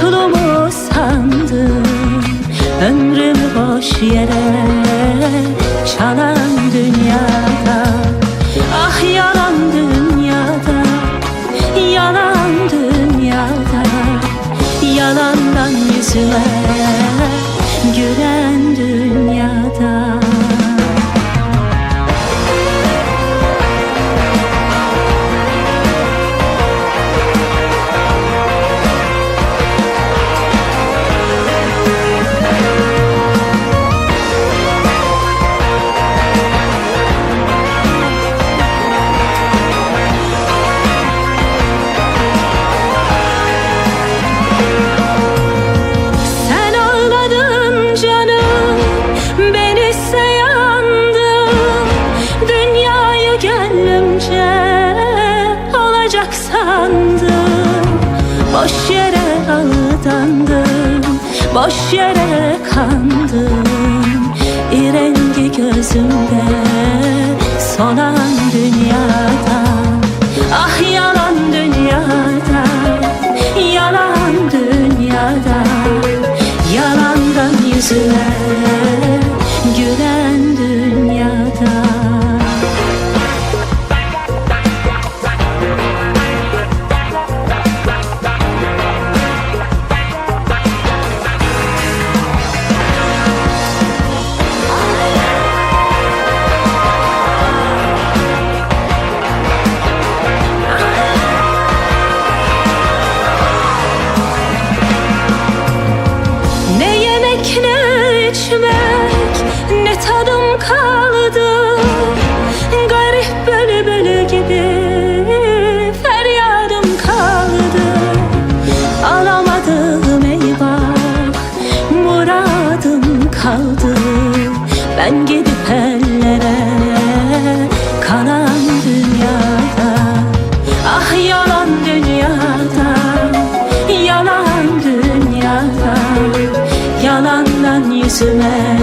Tulumu sandım. Ömrümü boş yere Çalan dünyada. Ah yalan dünyada Yalan dünyada. Yalandan yüzüme Sandım Boş yere aldandım Boş yere kandım İrengi gözümde dünyada kaldı Garip bülbül gibi feryadım kaldı. Alamadım eyvah muradım kaldı. Ben gidip ellere kalan dünyada. Ah yalan dünyada Yalan dünyada. Yalandan yüzüme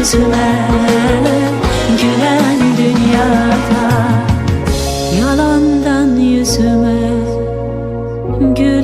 yüzüme Gülen dünyada Yalandan yüzüme Gül